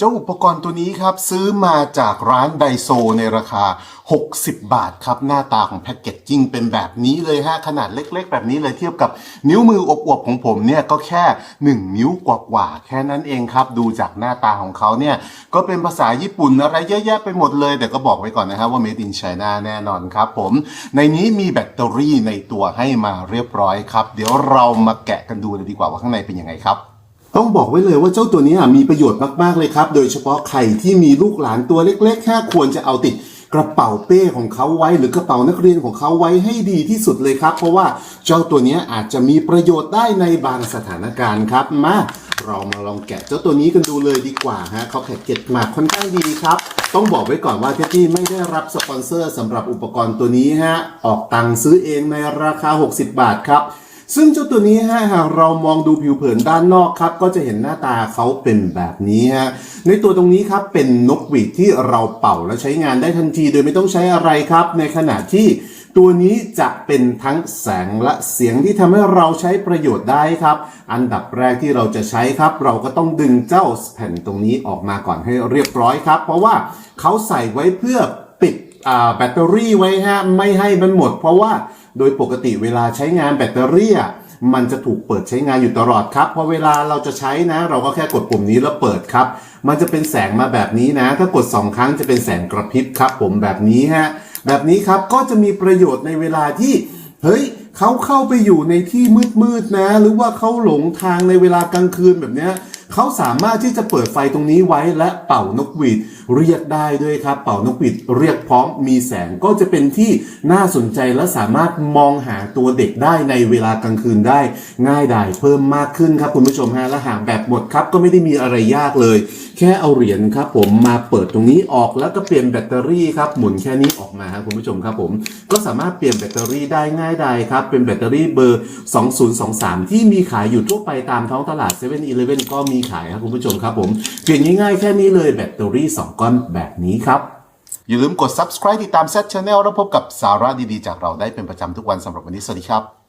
จ้าอุปกรณ์ตัวนี้ครับ ซื้อมาจากร้านไดโซในราคา 60 บาทครับ หน้าตาของแพ็กเกจจิ้งเป็นแบบนี้เลยฮะ ขนาดเล็กๆ แบบนี้เลยเทียบกับนิ้วมืออวบๆของผมเนี่ย ก็แค่ 1 นิ้วกว่าๆ แค่นั้นเองครับ ดูจากหน้าตาของเขาเนี่ย ก็เป็นภาษาญี่ปุ่นอะไรเยอะแยะไปหมดเลย แต่ก็บอกไว้ก่อนนะครับว่า made in China แน่นอนครับผม ในนี้มีแบตเตอรี่ในตัวให้มาเรียบร้อยครับ เดี๋ยวเรามาแกะกันดูเลยดีกว่าว่าข้างในเป็นยังไงครับ ต้องบอกไว้เลยว่าเจ้าตัวนี้มีประโยชน์มากๆเลยครับ โดยเฉพาะใครที่มีลูกหลานตัวเล็กๆแค่ควรจะเอาติดกระเป๋าเป้ของเขาไว้ หรือกระเป๋านักเรียนของเขาไว้ให้ดีที่สุดเลยครับ เพราะว่าเจ้าตัวนี้อาจจะมีประโยชน์ได้ในบางสถานการณ์ครับมาเรามาลองแกะเจ้าตัวนี้กันดูเลยดีกว่าฮะเขาแพ็กเกจมาค่อนข้างดีครับ ต้องบอกไว้ก่อนว่าเทดดี้ไม่ได้รับสปอนเซอร์สำหรับอุปกรณ์ตัวนี้ฮะออกตังค์ซื้อเองในราคา 60 บาทครับ ซึ่งเจ้าตัวนี้ฮะหากเรามองดูผิวเผินด้านนอกครับ ก็จะเห็นหน้าตาเขาเป็นแบบนี้ฮะในตัวตรงนี้ครับเป็นนกหวีดที่เราเป่าและใช้งานได้ทันที โดยไม่ต้องใช้อะไรครับ ในขณะที่ตัวนี้จะเป็นทั้งแสงและเสียงที่ทำให้เราใช้ประโยชน์ได้ครับ อันดับแรกที่เราจะใช้ครับ เราก็ต้องดึงเจ้าแผ่นตรงนี้ออกมาก่อนให้เรียบร้อยครับ เพราะว่าเขาใส่ไว้เพื่อปิดแบตเตอรี่ไว้ฮะไม่ให้มันหมด เพราะว่า โดยปกติเวลาใช้งานแบตเตอรี่มันจะถูกเปิดใช้งานอยู่ตลอดครับพอเวลาเราจะใช้นะ เราก็แค่กดปุ่มนี้แล้วเปิดครับ มันจะเป็นแสงมาแบบนี้นะ ถ้ากด 2 ครั้งจะเป็นแสงกระพริบครับ ผมแบบนี้ฮะแบบนี้ครับก็จะมีประโยชน์ในเวลาที่เฮ้ยเขาเข้าไปอยู่ในที่มืดๆนะ หรือว่าเขาหลงทางในเวลากลางคืนแบบเนี้ยเขาสามารถที่จะเปิดไฟตรงนี้ไว้และเป่านกหวีดเรียกได้ด้วยครับ เป่านกหวีดเรียกพร้อมมีแสงก็จะเป็นที่น่าสนใจและสามารถมองหาตัวเด็กได้ในเวลากลางคืนได้ ง่ายดายเพิ่มมากขึ้นครับคุณผู้ชมฮะและหาแบบหมดครับก็ไม่ได้มีอะไรยากเลย แค่เอาเหรียญครับ ผมมาเปิดตรงนี้ออกแล้วก็เปลี่ยนแบตเตอรี่ครับหมุนแค่นี้ออกมาครับคุณผู้ชมครับผมก็สามารถเปลี่ยนแบตเตอรี่ได้ง่ายดายครับเป็นแบตเตอรี่เบอร์ 2023 ที่มีขายอยู่ทั่วไปตามท้องตลาด7 e เ e ่ e อก็มีขายครับคุณผู้ชมครับผมเปลี่ยนง่ายๆแค่นี้เลยแบตเตอรี่2ก้อนแบบนี้ครับ อย่าลืมกด subscribe ติดตาม Z Channel แล้วพบกับสาระดีๆ จากเราได้เป็นประจำทุกวันสำหรับวันนี้สวัสดีครับ